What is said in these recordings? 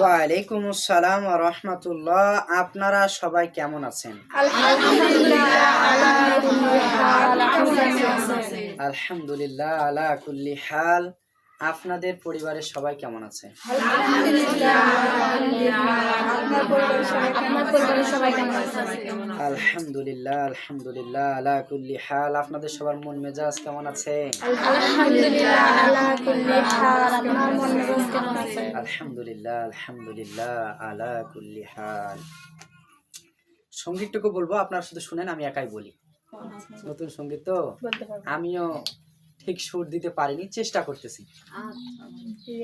ওয়ালাইকুম আসসালাম রহমতুল্লাহ। আপনারা সবাই কেমন আছেন? আলহামদুলিল্লাহ আলা কুল্লি হাল। আপনাদের পরিবারের সবাই কেমন আছে? আলহামদুলিল্লাহ আলহামদুলিল্লাহ আলা কুল্লি হাল। আপনাদের সবার মন মন মেজাজ কেমন আছে? আলহামদুলিল্লাহ আলহামদুলিল্লাহ আলা কুল্লি হাল। সঙ্গীতটুকু বলব আপনারা শুধু শুনেন আমি একাই বলি। নতুন সংগীত তো? আমিও ঠিক সুর দিতে পারিনি চেষ্টা করতেছি।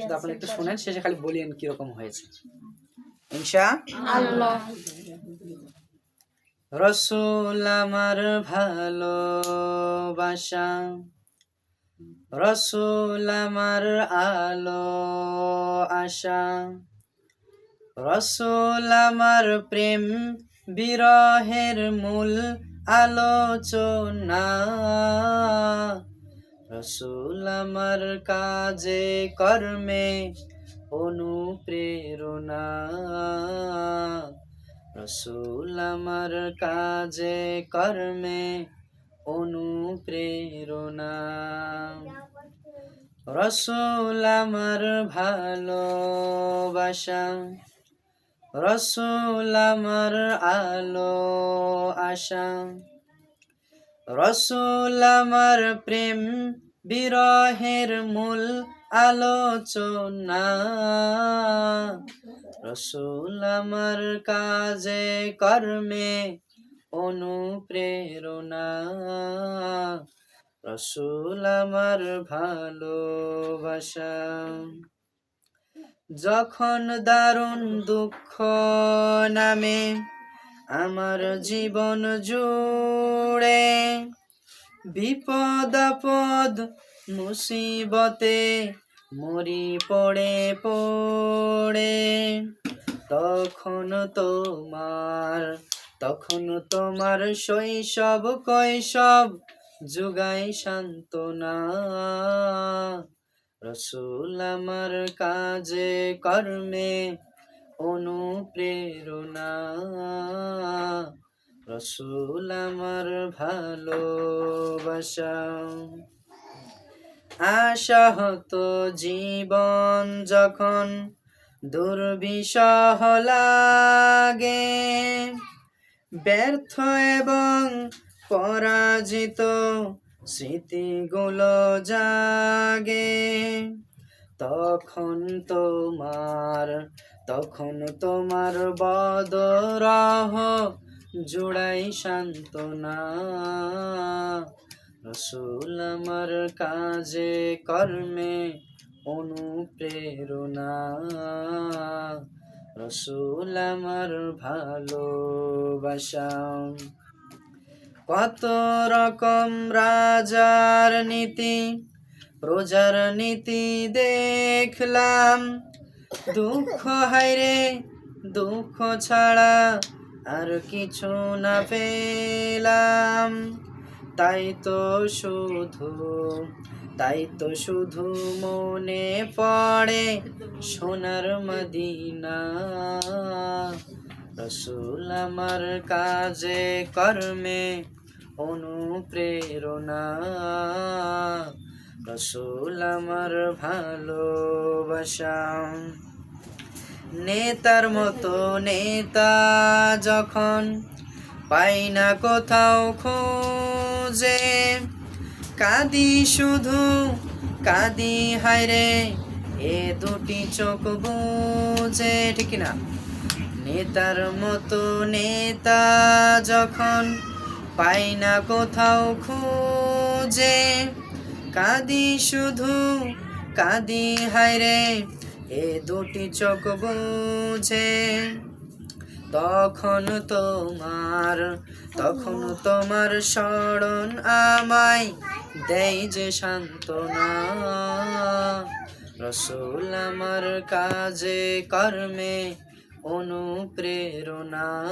শুধু আপনি একটু শোনেন শেষে খালি বলিয়েন কীরকম হয়েছে। ইনশা আল্লাহ। রসুল আমার ভালোবাসা রসুল আমার আলো আশা রসুল আমার প্রেম বিরহের মূল আলোচনা। রসুল আমার কাজে, কর্মে অনুপ্রেরণা। রসুল আমার কাজে, কর্মে অনুপ্রেরণা। রসুল আমার ভালোবাসা। রসুল আমার আলো, আশা। রসুল আমার প্রেম বিরহের মূল আলোচনা। রসুল আমার কাজে কর্মে অনুপ্রেরণা। রসুল আমার ভালোবাসা। যখন দারুণ দুঃখ নামে আমার জীবন জুড়ে বিপদ আপদ মুসিবতে মরি পড়ে পড়ে। তখন তোমার তখন তোমার শৈশব, কৈশব যুগাই সান্ত্বনা। রসুল আমার কাজে, কর্মে অনুপ্রেরণা। রসুল আমার ভালোবাসা। আশাহত জীবন যখন দুর্বিষহ লাগে, ব্যর্থ এবং পরাজিত স্মৃতিগুলো জাগে। তখন তোমার তখন তোমার বদরহ জুড়াই সান্ত্বনা। রসুল আমার কাজে, কর্মে অনুপ্রেরণা। রসুল আমার ভালোবাসা। কত রকম রাজার নীতি প্রজার নীতি দেখলাম। দুঃখ হাইরে দুঃখ ছাড়া আর কিছু না পেলাম। তাই তো শুধু, তাই তো শুধু মনে পড়ে সোনার মদিনা। রসুল আমার কাজে, কর্মে অনুপ্রেরণা। রসুল আমার ভালোবাসা। নেতার মতো নেতা যখন পাই না কোথাও খোঁজে। কাঁদি শুধু, কাঁদি হায়রে এ দুটি চোখ বুঝে। ঠিক না নেতার মতো নেতা যখন পাই না কোথাও খুঁজে। কাঁদি শুধু, কাঁদি হায়রে এ দুটি চোখ বুঝে। তখন তোমার তখন তোমার স্মরণ আমায় দেয় যে সান্ত্বনা। রসুল আমার কাজে, কর্মে অনুপ্রেরণা।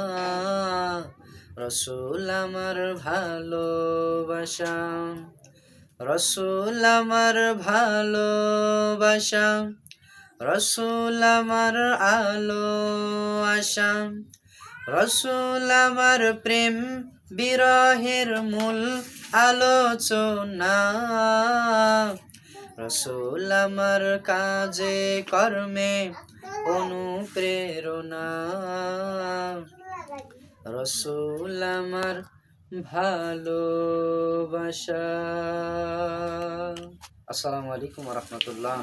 রসুল আমার ভালোবাসা। রসুল আমার ভালোবাসা। রসুল আমার আলো আশা, রসুল আমার প্রেম বিরহের মূল আলোচনা। রসুল আমার কাজে কর্মে অনুপ্রেরণা। রসুল আমার ভালোবাসা। আসসালামু আলাইকুম রহমতুল্লাহ।